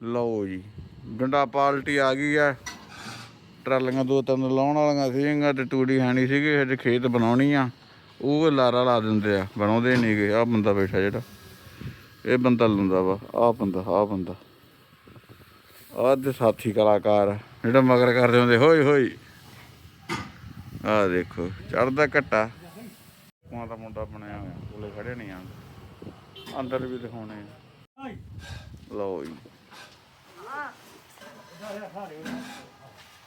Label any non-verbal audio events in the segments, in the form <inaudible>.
ਲਓ ਜੀ, ਡੰਡਾ ਪਾਲਟੀ ਆ ਗਈ ਆ ਟਰਾਲੀਆਂ ਦੋ ਤਿੰਨ ਲਾਉਣ ਵਾਲੀਆਂ ਸੀਗੀਆਂ ਤੇ ਤੂੜੀ ਹੈਣੀ ਸੀਗੀ ਹਜੇ ਖੇਤ ਬਣਾਉਣੀ ਆ। ਉਹ ਲਾਰਾ ਲਾ ਦਿੰਦੇ ਆ, ਬਣਾਉਂਦੇ ਨਹੀਂਗੇ ਆ ਬੰਦਾ ਬੈਠਾ ਜਿਹੜਾ। ਇਹ ਬੰਦਾ ਲੰਦਾ ਵਾ ਆ ਬੰਦਾ ਆ ਬੰਦਾ। ਆਹ ਦੇ ਸਾਥੀ ਕਲਾਕਾਰ ਜਿਹੜਾ ਮਗਰ ਕਰਦੇ ਹੁੰਦੇ, ਹੋਈ ਹੋਈ। ਆ ਦੇਖੋ ਚੜਦਾ ਘੱਟਾ। ਕੁਆਂ ਦਾ ਮੁੰਡਾ ਬਣਿਆ ਹੋਇਆ, ਕੋਲੇ ਖੜੇ ਨਹੀਂ ਆਂਦੇ ਅੰਦਰ ਵੀ ਦਿਖਾਉਣੇ ਆ। ਲਓ ਜੀ।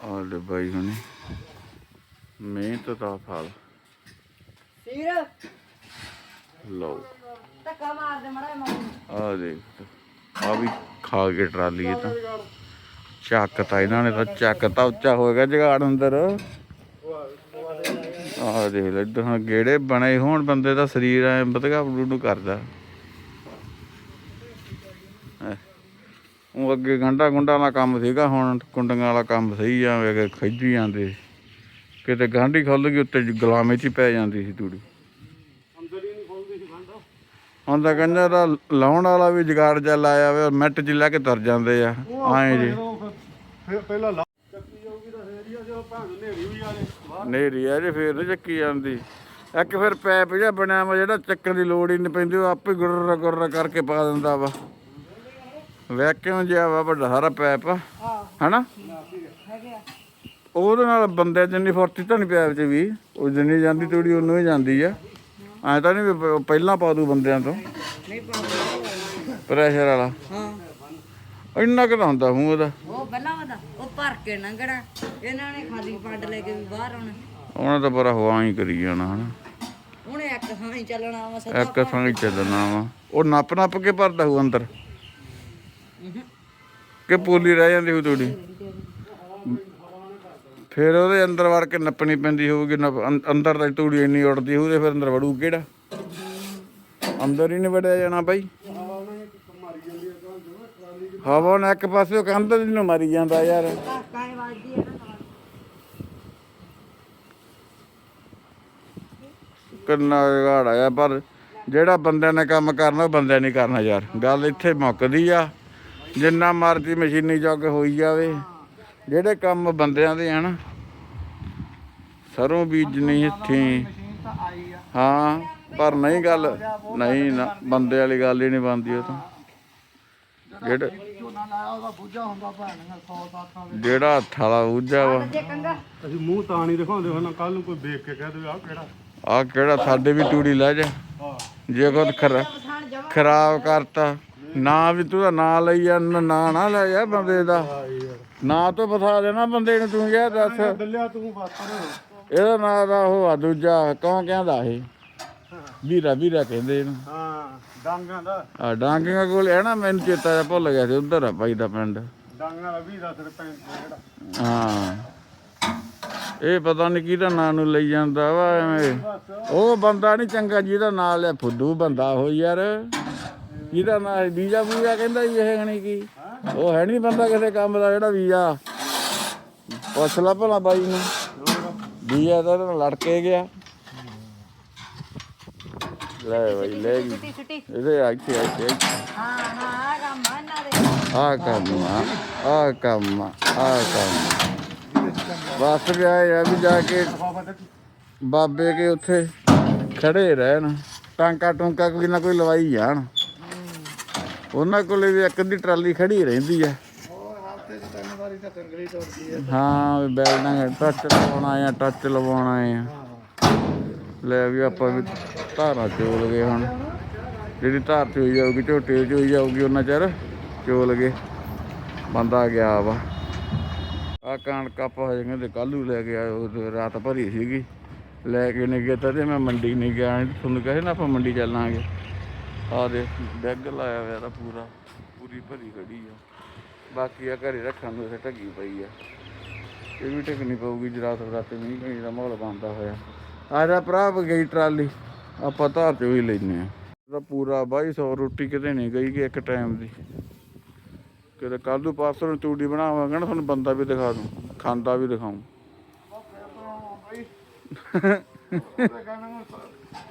ਆ ਲੈ ਬਾਈ ਹੁਣੇ। ਮਿਹਨਤ ਦਾ ਫਲ। ਸੀਰ। ਲਓ। ਧੱਕਾ ਮਾਰ ਦੇ ਮੜਾ ਮਾਰ ਆ ਦੇਖ। ਆ ਵੀ ਖਾ ਕੇ ਟਰਾਲੀ ਇਹ ਤਾਂ। ਚੱਕ ਤਾਂ ਇਹਨਾਂ ਨੇ ਤਾਂ ਚੱਕ ਤਾਂ ਉੱਚਾ ਹੋ ਗਿਆ ਜਗਾੜ ਅੰਦਰ। ਆ ਦੇਖ ਲੈ ਇੱਧਰ ਹੁਣ ਗੇੜੇ ਬਣੇ ਹੋਣ ਬੰਦੇ ਦਾ ਸਰੀਰ ਐ ਬਦਗਾ ਬਲੂ ਕਰਦਾ। ਉਹ ਅੱਗੇ ਗੰਡਾ ਗੁੰਡਾ ਦਾ ਕੰਮ ਸੀਗਾ ਹੁਣ ਕੁੰਡੀਆਂ ਵਾਲਾ ਕੰਮ ਸਹੀ ਆ ਵੇ ਖਿੱਜੀ ਜਾਂਦੇ ਕਿਤੇ ਗਾਂਢੀ ਖੁੱਲ ਗਈ ਉੱਤੇ ਗੁਲਾਮੇ ਚ ਪੈ ਜਾਂਦੀ ਸੀ ਤੂੜੀ। ਹੁਣ ਤਾਂ ਕਹਿੰਦਾ ਦਾ ਲਾਉਣ ਵਾਲਾ ਵੀ ਜਗਾੜ ਜਾ ਲਾਇਆ ਵੇ ਮਿੱਟ ਚ ਲੈ ਕੇ ਤੁਰ ਜਾਂਦੇ ਆ। ਐਂ ਜੀ। ਫਿਰ ਪਹਿਲਾਂ ਲਾ ਚੱਕੀ ਜਾਊਗੀ ਤਾਂ ਫੇਰ ਹੀ ਆ ਜਦੋਂ ਭਾਂ ਨੇਰੀ ਵੀ ਆ ਜੇ। ਬਾਹਰ ਨੇਰੀ ਆ ਜੇ ਫੇਰ ਚੱਕੀ ਜਾਂਦੀ। ਇੱਕ ਫਿਰ ਪੈਪ ਜਿਹਾ ਬਣਿਆ ਵਾ ਜਿਹੜਾ ਚੱਕਣ ਦੀ ਲੋੜ ਹੀ ਨਹੀਂ ਪੈਂਦੀ ਉਹ ਆਪੇ ਗੁਰਰ ਗੁਰਰ ਕਰਕੇ ਪਾ ਦਿੰਦਾ ਵਾ। ਵੈਕਿਊਮ ਜਿਹਾ ਵਾ ਵੱਡਾ ਸਾਰਾ ਪੈਪ ਹਨਾ? ਆ। ਉਹਦੇ ਨਾਲ ਬੰਦੇ ਜਿੰਨੀ ਫੁਰਤੀ ਤਾਂ ਨਹੀਂ ਪੈਪ 'ਚ ਵੀ ਉਹ ਜਿੰਨੀ ਜਾਂਦੀ ਤੂੜੀ ਉਹਨੂੰ ਹੀ ਜਾਂਦੀ ਆ। ਐਂ ਤਾਂ ਨਹੀਂ ਪਹਿਲਾਂ ਪਾ ਦੂ ਬੰਦਿਆਂ ਤੋਂ। ਪ੍ਰੈਸ਼ਰ ਵਾਲਾ। ਹਾਂ। ਇੰਨਾ ਕੁ ਹੁੰਦਾ ਮੂੰਹ ਉਹਦਾ। ਉਹ ਪਹਿਲਾਂ ਉਹਦਾ ਉਹ ਭਰ ਕੇ ਲੰਘਣਾ। ਇਹਨਾਂ ਨੇ ਖਾਲੀ ਫੰਡ ਲੈ ਕੇ ਵੀ ਬਾਹਰ ਆਉਣਾ। ਉਹਨਾਂ ਤਾਂ ਪਰ ਹਵਾ ਹੀ ਕਰੀ ਜਾਣਾ ਹਨਾ। ਉਹਨੇ ਇੱਕ ਥਾਂ ਹੀ ਚੱਲਣਾ ਵਾ ਇੱਕ ਥਾਂ ਹੀ ਚੱਲਣਾ ਵਾ। ਉਹ ਨੱਪ ਨੱਪ ਕੇ ਭਰਦਾ ਹੋਊ ਅੰਦਰ। ਕਿ ਪੋਲੀ ਰਹਿ ਜਾਂਦੀ ਹੋਊ ਤੂੜੀ ਫਿਰ ਉਹਦੇ ਅੰਦਰ ਵੜ ਕੇ ਨੱਪਣੀ ਪੈਂਦੀ ਹੋਊਗੀ ਅੰਦਰ ਤਾਂ ਤੂੜੀ ਇੰਨੀ ਉੱਡਦੀ ਹੋਊ ਤੇ ਫਿਰ ਅੰਦਰ ਵੜੂ ਕਿਹੜਾ? ਅੰਦਰ ਹੀ ਨਹੀਂ ਵੜਿਆ ਜਾਣਾ ਬਾਈ। ਹਵਾ ਨੇ ਇੱਕ ਪਾਸੇ ਕੰਧ ਨੂੰ ਮਾਰੀ ਜਾਂਦਾ ਯਾਰ। ਕਿੰਨਾ ਵਿਗਾੜ ਆ ਪਰ ਜਿਹੜਾ ਬੰਦਿਆਂ ਨੇ ਕੰਮ ਕਰਨਾ, ਉਹ ਬੰਦਿਆਂ ਨਹੀਂ ਕਰਨਾ ਯਾਰ। ਗੱਲ ਇੱਥੇ ਮੁੱਕਦੀ ਆ। ਜਿੰਨਾ ਮਰਜ਼ੀ ਮਸ਼ੀਨੀ ਜੁੱਗ ਹੋਈ ਜਾਵੇ ਜਿਹੜੇ ਕੰਮ ਬੰਦਿਆਂ ਦੇ ਹਨ ਸਰੋਂ ਬੀਜਣੀ ਇੱਥੇ। ਹਾਂ ਪਰ ਨਹੀਂ ਗੱਲ ਨਹੀਂ ਨਾ ਬੰਦੇ ਵਾਲੀ ਗੱਲ ਹੀ ਨਹੀਂ ਬਣਦੀ ਉਹ ਤਾਂ। ਜਿਹੜਾ ਝੋਨਾ ਲਾਇਆ ਉਹਦਾ ਬੂਝਾ ਹੁੰਦਾ ਭੈਣ ਨਾਲ 100 ਸਾਥਾਂ ਦੇ ਜਿਹੜਾ ਹੱਥ ਵਾਲਾ ਉੱਜਾ ਵਾ। ਅਸੀਂ ਮੂੰਹ ਤਾਂ ਨਹੀਂ ਦਿਖਾਉਂਦੇ ਹੁਣ ਕੱਲ ਨੂੰ ਕੋਈ ਦੇਖ ਕੇ ਕਹਿ ਦੇ ਆਹ ਕਿਹੜਾ? ਆ ਕਿਹੜਾ ਸਾਡੇ ਵੀ ਤੂੜੀ ਲੈ ਜਾ। ਜੇ ਕੋਈ ਖਰਾਬ ਕਰਤਾ। ਨਾ ਵੀ ਤੂੰ ਦਾ ਨਾਂ ਲਈ ਜਾ ਨਾ ਨਾ ਲੈ ਜਾ ਬੰਦੇ ਦਾ। ਨਾਂ ਤੋਂ ਬਤਾ ਦੇਣਾ ਬੰਦੇ ਨੂੰ ਤੂੰ ਕਿਹਾ ਦੱਸ। ਦੱਲਿਆ ਤੂੰ ਬਸ ਇਹਦਾ ਨਾਂ ਦਾ ਉਹ ਆ ਦੂਜਾ ਕੌਣ ਕਹਿੰਦਾ ਇਹ? ਵੀਰਾ ਵੀਰਾ ਕਹਿੰਦੇ ਇਹਨੂੰ। ਹਾਂ ਡਾਂਗਾਂ ਦਾ। ਆ ਕੋਲ ਹੈ ਨਾ ਮੈਨੂੰ ਚੇਤਾ ਜਿਹਾ ਭੁੱਲ ਗਿਆ ਸੀ ਉਧਰ ਆ ਭਾਈ ਦਾ ਪਿੰਡ। ਡਾਂਗਾਂ ਦਾ ਜਿਹੜਾ। ਹਾਂ। ਇਹ ਪਤਾ ਨਹੀਂ ਕਿਹਦਾ ਨਾਂ ਨੂੰ ਲਈ ਜਾਂਦਾ ਵਾ ਐਵੇਂ। ਉਹ ਬੰਦਾ ਨਹੀਂ ਚੰਗਾ ਜਿਹਦਾ ਨਾਂ ਲਿਆ ਫੁੱਦੂ ਬੰਦਾ ਉਹ ਯਾਰ। ਜਿਹਦਾ ਨਾਂ ਵੀਜ਼ਾ ਵੀਜ਼ਾ ਕਹਿੰਦਾ ਜੀ ਇਹ ਹਣੀ ਕੀ। ਉਹ ਹੈ ਨਹੀਂ ਬੰਦਾ ਕਿਸੇ ਕੰਮ ਦਾ ਜਿਹੜਾ ਵੀਜ਼ਾ। ਪੁੱਛ ਲਾ ਭਲਾ ਬਾਈ ਨੂੰ। ਵੀਜ਼ਾ ਤਾਂ ਉਹਦੇ ਨਾਲ ਲੜ ਕੇ ਗਿਆ। ਲੈ ਬਾਈ ਲੈ ਗਈ ਇਹਦੇ ਆ ਇੱਥੇ ਆ ਇੱਥੇ। ਹਾਂ ਹਾਂ ਆ ਕੰਮ ਆ ਆ ਕੰਮ ਆ ਆ ਕੰਮ ਆ ਆਹ ਕੰਮ ਬਸ ਗਿਆ ਆ ਵੀ ਜਾ ਕੇ ਬਾਬੇ ਕੇ ਉੱਥੇ ਖੜੇ ਰਹਿਣ। ਟਾਂਕਾ ਟੁੰਕਾ ਕੋਈ ਨਾ ਕੋਈ ਲਵਾਈ ਜਾਣ। ਉਹਨਾਂ ਕੋਲੇ ਵੀ ਇੱਕ ਅੱਧੀ ਟਰਾਲੀ ਖੜੀ ਰਹਿੰਦੀ ਆ। ਹਾਂ, ਵੀ ਬੈਲਡਾਂ ਟੱਚ ਲਵਾਉਣਾ ਆ ਟੱਚ ਲਵਾਉਣਾ ਆ। ਲੈ ਵੀ ਆਪਾਂ ਵੀ ਧਾਰਾਂ ਚੋਲ ਗਏ ਹੁਣ। ਜਿਹੜੀ ਧਾਰ ਚ ਹੋਈ ਜਾਊਗੀ, ਝੋਟੇ ਚ ਹੋਈ ਜਾਊਗੀ, ਉਹਨਾਂ ਚਿਰ ਚੋਲ ਗਏ। ਬੰਦਾ ਗਿਆ ਵਾ। ਆ ਕਣਕ ਆਪਾਂ ਹੋ ਹਜੇ ਕਹਿੰਦੇ ਕੱਲੂ ਲੈ ਕੇ ਆਇਓ ਰਾਤ ਭਰੀ ਸੀਗੀ। ਲੈ ਕੇ ਨਹੀਂ ਗਿਆ ਤਾਂ ਤੇ ਮੈਂ ਮੰਡੀ ਨਹੀਂ ਗਿਆ ਨਹੀਂ ਤੁਹਾਨੂੰ ਕਹੇ ਨਾ ਆਪਾਂ ਮੰਡੀ ਚੱਲਾਂਗੇ। ਆ ਦੇ ਬੈਗ ਲਾਇਆ ਹੋਇਆ ਤਾਂ ਪੂਰਾ ਪੂਰੀ ਭਰੀ ਖੜੀ ਆ। ਬਾਕੀ ਆ ਘਰੇ ਰੱਖਣ ਨੂੰ ਇੱਥੇ ਢੱਗੀ ਪਈ ਆ। ਇਹ ਵੀ ਢੱਕਣੀ ਪਊਗੀ ਜੇ ਰਾਤ ਮੀਂਹ ਕਣੀ ਦਾ ਮਾਹੌਲ ਬਣਦਾ ਹੋਇਆ। ਆ ਜਾ ਭਰਾ ਗਈ ਟਰਾਲੀ ਆਪਾਂ ਧਾਰ ਚੋਂ ਹੀ ਲੈਨੇ ਆ। ਇਹਦਾ ਪੂਰਾ 2200 ਰੋਟੀ ਕਿਤੇ ਨਹੀਂ ਗਈ ਕਿ ਇੱਕ ਟਾਈਮ ਦੀ। ਕਿਤੇ ਕੱਲ ਨੂੰ ਪਾਸੋਂ ਨੂੰ ਤੂੜੀ ਬਣਾਵਾਂਗਾ ਨਾ ਤੁਹਾਨੂੰ ਬੰਦਾ ਵੀ ਦਿਖਾ ਦੂੰ ਖਾਂਦਾ ਵੀ ਦਿਖਾਉਂ <laughs>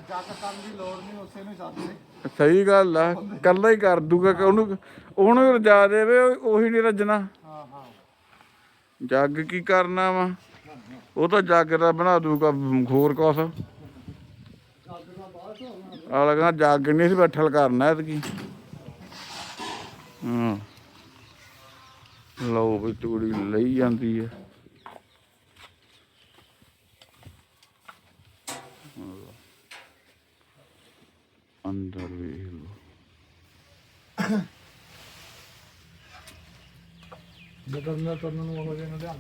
ਜੱਗ ਕਰਨ ਦੀ ਲੋੜ ਨਹੀਂ ਉਸੇ ਨੂੰ ਛੱਡ ਦੇ। ਸਹੀ ਗੱਲ ਆ ਕੱਲਾ ਹੀ ਕਰ ਦੂਗਾ ਕਿ ਉਹਨੂੰ ਉਹਨੂੰ ਰਜਾ ਦੇਵੇ, ਉਹੀ ਨਹੀਂ ਰੱਜਣਾ। ਹਾਂ ਹਾਂ ਜੱਗ ਕੀ ਕਰਨਾ ਵਾ? ਉਹ ਤਾਂ ਜੱਗ ਦਾ ਬਣਾ ਦੂਗਾ, ਹੋਰ ਕੁਛ। ਆਲਾ ਕਹਿੰਦਾ, ਜੱਗ ਨਹੀਂ ਸੀ ਬੈਠਲ ਕਰਨਾ ਐਤਕੀ। ਹਾਂ। ਲਓ ਵੀ ਤੂੜੀ ਲਈ ਜਾਂਦੀ ਹੈ ਅੰਦਰ ਵੇਖ ਲਓ ਬਦਲਣਾ ਨੂੰ ਲਿਆਂਦਾ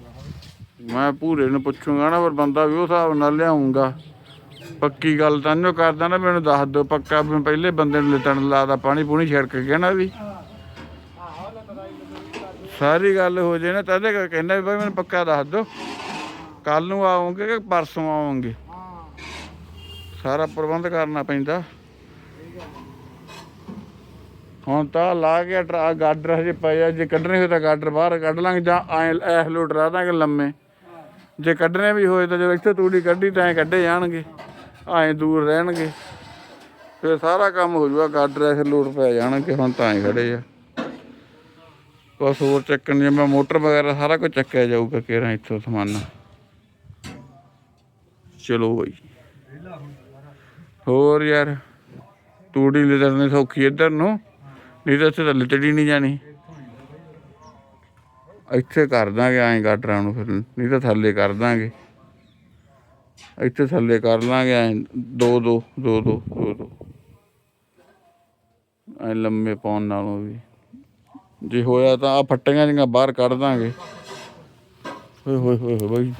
ਮੈਂ ਭੂਰੇ ਨੂੰ ਪੁੱਛੂੰਗਾ ਨਾ ਪਰ ਬੰਦਾ ਵੀ ਉਹ ਹਿਸਾਬ ਨਾਲ ਲਿਆਉਂਗਾ ਪੱਕੀ ਗੱਲ ਤਾਂ ਨਹੀਂ ਕਰਦਾ ਨਾ ਮੈਨੂੰ ਦੱਸ ਦਿਓ ਪੱਕਾ ਮੈਂ ਪਹਿਲੇ ਬੰਦੇ ਨੂੰ ਲਿਟਣ ਲਾਦਾ ਪਾਣੀ ਪੂਣੀ ਛਿੜਕ ਕੇ ਨਾ ਵੀ। ਸਾਰੀ ਗੱਲ ਹੋ ਜੇ ਨਾ ਤਦੇ ਕਹਿੰਦਾ ਵੀ ਭਾਈ ਮੈਨੂੰ ਪੱਕਾ ਦੱਸ ਦਿਓ। ਕੱਲ ਨੂੰ ਆਉਂਗੇ ਕਿ ਪਰਸੋਂ ਆਉਂਗੇ? ਸਾਰਾ ਪ੍ਰਬੰਧ ਕਰਨਾ ਪੈਂਦਾ। ਹੁਣ ਤਾਂ ਲਾ ਕੇ ਟਰਾ ਗਾਡਰ ਹਜੇ ਪਏ ਆ। ਜੇ ਕੱਢਣੇ ਹੋਏ ਤਾਂ ਗਾਡਰ ਬਾਹਰ ਕੱਢ ਲਾਂਗੇ ਜਾਂ ਐ ਐਸ ਲੋਟ ਰਾ ਦਾਂਗੇ ਲੰਮੇ। ਜੇ ਕੱਢਣੇ ਵੀ ਹੋਏ ਤਾਂ ਜਦੋਂ ਇੱਥੇ ਤੂੜੀ ਕੱਢੀ ਤਾਂ ਐ ਕੱਢੇ ਜਾਣਗੇ। ਐ ਦੂਰ ਰਹਿਣਗੇ। ਫਿਰ ਸਾਰਾ ਕੰਮ ਹੋ ਜਾਊਗਾ ਗਾਡਰ ਐਸ ਲੋਟ ਪੈ ਜਾਣਗੇ, ਹੁਣ ਤਾਂ ਐ ਖੜੇ ਆ। ਬਸ ਹੋਰ ਚੱਕਣ ਜਿਵੇਂ ਮੋਟਰ ਵਗੈਰਾ ਸਾਰਾ ਕੁਝ ਚੱਕਿਆ ਜਾਊਗਾ ਕਿਹੜਾ ਇੱਥੋਂ ਸਮਾਨਾ। ਚਲੋ ਬਈ। ਹੋਰ ਯਾਰ, ਤੂੜੀ ਲਿਦਰਨੇ ਸੌਖੀ ਇੱਧਰ ਨੂੰ। ਨਹੀਂ ਤਾਂ ਇੱਥੇ ਤਾਂ ਲਿਤੜੀ ਨਹੀਂ ਜਾਣੀ। ਇੱਥੇ ਕਰ ਦਾਂਗੇ, ਐਂ ਗਾਡਰਾਂ ਨੂੰ ਫਿਰ। ਨਹੀਂ ਤਾਂ ਥੱਲੇ ਕਰ ਦਾਂਗੇ। ਇੱਥੇ ਥੱਲੇ ਕਰ ਲਾਂਗੇ, ਐਂ ਦੋ ਦੋ ਦੋ ਦੋ ਦੋ ਦੋ। ਐਂ ਲੰਮੇ ਪਾਉਣ ਨਾਲੋਂ ਵੀ। ਜੇ ਹੋਇਆ ਤਾਂ ਆ ਫੱਟੀਆਂ ਜਿਹੀਆਂ ਬਾਹਰ ਕੱਢ ਦਾਂਗੇ। ਓਏ, ਹੋਏ ਹੋਏ ਹੋਏ, ਬਾਈ।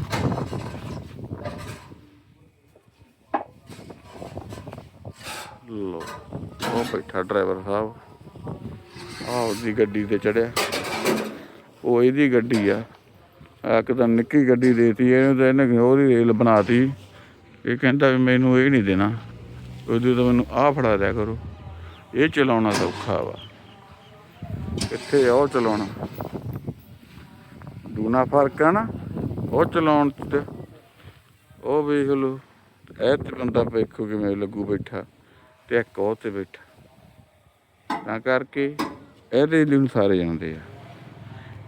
ਲੋ ਉਹ ਬੈਠਾ ਡਰਾਈਵਰ ਸਾਹਿਬ। ਆ ਉਹਦੀ ਗੱਡੀ ਤੇ ਚੜਿਆ। ਉਹ ਇਹਦੀ ਗੱਡੀ ਆ। ਆ ਤਾਂ ਨਿੱਕੀ ਗੱਡੀ ਦੇਤੀ, ਇਹਨੂੰ ਤਾਂ ਇਹਨੇ ਉਹਦੀ ਰੇਲ ਬਣਾਤੀ। ਇਹ ਕਹਿੰਦਾ ਵੀ ਮੈਨੂੰ ਇਹ ਨਹੀਂ ਦੇਣਾ। ਉਹਦੀ ਤਾਂ ਮੈਨੂੰ ਆਹ ਫੜਾ ਦਿਆ ਕਰੋ। ਇਹ ਚਲਾਉਣਾ ਸੌਖਾ ਵਾ। ਇੱਥੇ ਉਹ ਚਲਾਉਣਾ? ਦੂਨਾ ਫ਼ਰਕ ਆ ਨਾ, ਉਹ ਚਲਾਉਣ ਤੇ। ਉਹ ਵੇਖ ਲਓ, ਇਹ ਤੇ ਬੰਦਾ ਵੇਖੋ ਕਿਵੇਂ ਲੱਗੂ ਬੈਠਾ ਤੇ ਇੱਕ ਉਹ ਤੇ ਬੈਠਾ। ਤਾਂ ਕਰਕੇ ਇਹਦੇ ਲਈ ਨੂੰ ਸਾਰੇ ਜਾਂਦੇ ਆ।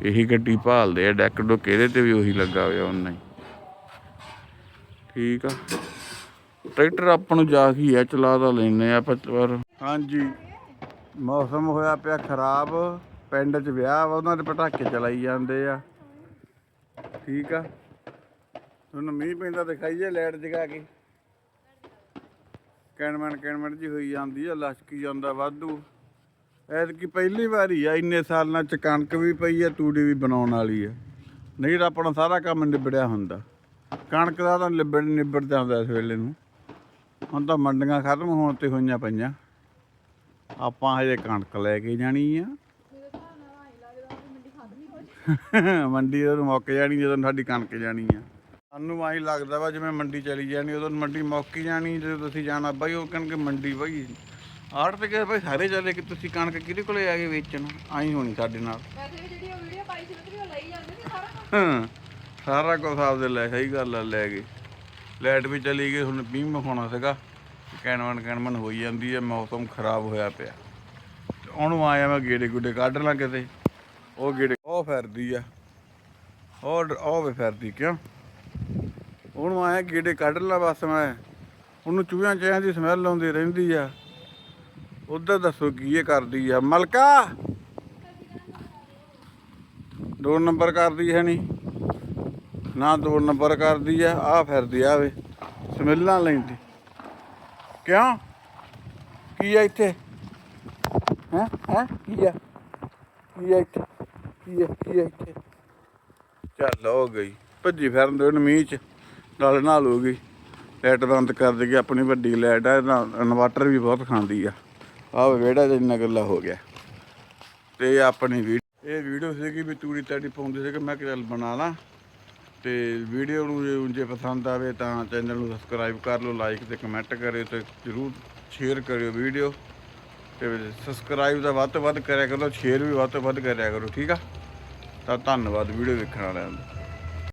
ਇਹੀ ਗੱਡੀ ਭਾਲਦੇ ਆ, ਡੈਕ ਡੁੱਕ ਇਹਦੇ ਤੇ ਵੀ ਉਹੀ ਲੱਗਾ ਹੋਇਆ ਉਹਨਾਂ ਹੀ। ਠੀਕ ਆ। ਟਰੈਕਟਰ ਆਪਾਂ ਨੂੰ ਜਾ ਕੇ ਆ, ਚਲਾ ਤਾਂ ਲੈਨੇ ਆ ਪਰ ਹਾਂਜੀ। ਮੌਸਮ ਹੋਇਆ ਪਿਆ ਖਰਾਬ, ਪਿੰਡ 'ਚ ਵਿਆਹ ਵਾ, ਉਹਨਾਂ ਦੇ ਪਟਾਕੇ ਚਲਾਈ ਜਾਂਦੇ ਆ। ਠੀਕ ਆ। ਤੁਹਾਨੂੰ ਮੀਂਹ ਪੈਂਦਾ ਦਿਖਾਈਏ ਲਾਈਟ ਜਗਾ ਕੇ। ਕੈਨਮਨ ਕੈਨਮਨ ਜੀ ਹੋਈ ਜਾਂਦੀ ਆ, ਲਸ਼ਕੀ ਜਾਂਦਾ ਵਾਧੂ। ਐਤਕੀ ਪਹਿਲੀ ਵਾਰੀ ਆ, ਇੰਨੇ ਸਾਲਾਂ ਚ ਕਣਕ ਵੀ ਪਈ ਆ, ਤੂੜੀ ਵੀ ਬਣਾਉਣ ਵਾਲੀ ਆ। ਨਹੀਂ ਤਾਂ ਆਪਣਾ ਸਾਰਾ ਕੰਮ ਨਿਬੜਿਆ ਹੁੰਦਾ। ਕਣਕ ਦਾ ਤਾਂ ਨਿਬੜ ਨਿਬੜ ਜਾਂਦਾ ਇਸ ਵੇਲੇ ਨੂੰ। ਹੁਣ ਤਾਂ ਮੰਡੀਆਂ ਖਤਮ ਹੋਣ ਤੇ ਹੋਈਆਂ ਪਈਆਂ। ਆਪਾਂ ਹਜੇ ਕਣਕ ਲੈ ਕੇ ਜਾਣੀ ਆ। <laughs> ਮੰਡੀ ਉਦੋਂ ਮੁੱਕ ਜਾਣੀ, ਜਦੋਂ ਸਾਡੀ ਕਣਕ ਜਾਣੀ ਆ। ਸਾਨੂੰ ਆਹੀ ਲੱਗਦਾ ਵਾ ਜਿਵੇਂ ਮੰਡੀ ਚਲੀ ਜਾਣੀ, ਉਦੋਂ ਮੰਡੀ ਮੁੱਕ ਜਾਣੀ, ਜਦੋਂ ਤੁਸੀਂ ਜਾਣਾ ਬਾਈ, ਉਹ ਕਹਿਣਗੇ ਮੰਡੀ ਬਾਈ। ਆੜ ਤੇ ਕਹੇ ਭਾਈ ਸਾਰੇ ਚੱਲੇ ਕਿ ਤੁਸੀਂ ਕਣਕ ਕਿਹਦੇ ਕੋਲੇ ਆ ਗਏ ਵੇਚਣ? ਆਈ ਹੋਣੀ ਸਾਡੇ ਨਾਲ। ਵੈਸੇ ਵੀ ਜਿਹੜੀ ਉਹ ਵੀਡੀਓ ਪਾਈ ਸੀ ਉਹਦੇ ਵੀ ਉਹ ਲਈ ਜਾਂਦੇ ਸੀ ਸਾਰਾ ਕੁਛ। ਹਾਂ ਸਾਰਾ ਕੁਝ ਆਪਦੇ ਲੈ ਸਹੀ ਗੱਲ ਆ ਲੈ ਗਏ। ਲਾਈਟ ਵੀ ਚਲੀ ਗਈ ਹੁਣ ਮੀਂਹ ਮਖਾਉਣਾ ਸੀਗਾ। ਕੈਨਵਨ ਕੈਨਵਨ ਹੋਈ ਜਾਂਦੀ ਹੈ ਮੌਸਮ ਖਰਾਬ ਹੋਇਆ ਪਿਆ। ਤੇ ਉਹਨੂੰ ਆਇਆ ਮੈਂ ਗੇੜੇ ਗੁੱਡੇ ਕੱਢ ਲਾਂ ਕਿਤੇ। ਉਹ ਗੇੜੇ ਉਹ ਫਿਰਦੀ ਆ। ਉਹ ਡ- ਉਹ ਵੀ ਫਿਰਦੀ ਕਿਉਂ? ਉਹਨੂੰ ਆਇਆ ਗੇੜੇ ਕੱਢ ਲਾਂ ਬਸ ਮੈਂ। ਉਹਨੂੰ ਚੂਹਿਆਂ ਚਾਹਿਆਂ ਦੀ ਸਮੈਲ ਆਉਂਦੀ ਰਹਿੰਦੀ ਆ। ਉਧਰ ਦੱਸੋ ਕੀ ਇਹ ਕਰਦੀ ਆ? ਮਲਕਾ? ਦੋ ਨੰਬਰ ਕਰਦੀ ਹੈ ਨਹੀਂ। ਨਾ ਦੋ ਨੰਬਰ ਕਰਦੀ ਆ ਆ ਫਿਰਦੀ ਆ ਵੇ। ਸਮੈਲਾਂ ਲੈਂਦੀ। ਕਿਉਂ? ਕੀ ਆ ਇੱਥੇ? ਹੈ? ਹੈ? ਕੀ ਆ? ਕੀ ਆ ਇੱਥੇ? ਕੀ ਆ? ਕੀ ਆ ਇੱਥੇ? ਚੱਲ ਹੋ ਗਈ। ਭੱਜੀ ਫਿਰਨ ਦੇ ਉਹਨੂੰ ਮੀਂਹ ਚ। ਨਾਲ ਨਾਲ ਹੋ ਗਈ ਲਾਈਟ ਬੰਦ ਕਰ ਦੇ ਆਪਣੀ ਵੱਡੀ ਲਾਈਟ ਆ ਇਨਵਰਟਰ ਵੀ ਬਹੁਤ ਖਾਂਦੀ ਆ। ਆਹ ਵਿਹੜਾ ਜਿੰਨਾ ਗੱਲਾ ਹੋ ਗਿਆ। ਤੇ ਇਹ ਆਪਣੀ ਵੀ ਇਹ ਵੀਡੀਓ ਸੀਗੀ ਵੀ ਤੂੜੀ ਤਾੜੀ ਪਾਉਂਦੇ ਸੀ ਕਿ ਮੈਂ ਕਿਹਾ ਚੱਲ ਬਣਾ ਲਾਂ। ਤੇ ਵੀਡੀਓ ਨੂੰ ਜੇ- ਜੇ ਪਸੰਦ ਆਵੇ ਤਾਂ ਚੈਨਲ ਨੂੰ ਸਬਸਕ੍ਰਾਈਬ ਕਰ ਲਓ ਲਾਈਕ ਤੇ ਕਮੈਂਟ ਕਰਿਓ ਤੇ ਜਰੂਰ ਸ਼ੇਅਰ ਕਰਿਓ ਵੀਡੀਓ। ਤੇ ਸਬਸਕ੍ਰਾਈਬ ਦਾ ਵੱਧ ਤੋਂ ਵੱਧ ਕਰਿਆ ਕਰੋ ਸ਼ੇਅਰ ਵੀ ਵੱਧ ਤੋਂ ਵੱਧ ਕਰਿਆ ਕਰੋ, ਠੀਕ ਆ? ਤਾਂ ਧੰਨਵਾਦ ਵੀਡੀਓ ਵੇਖਣ ਵਾਲਿਆਂ ਦਾ।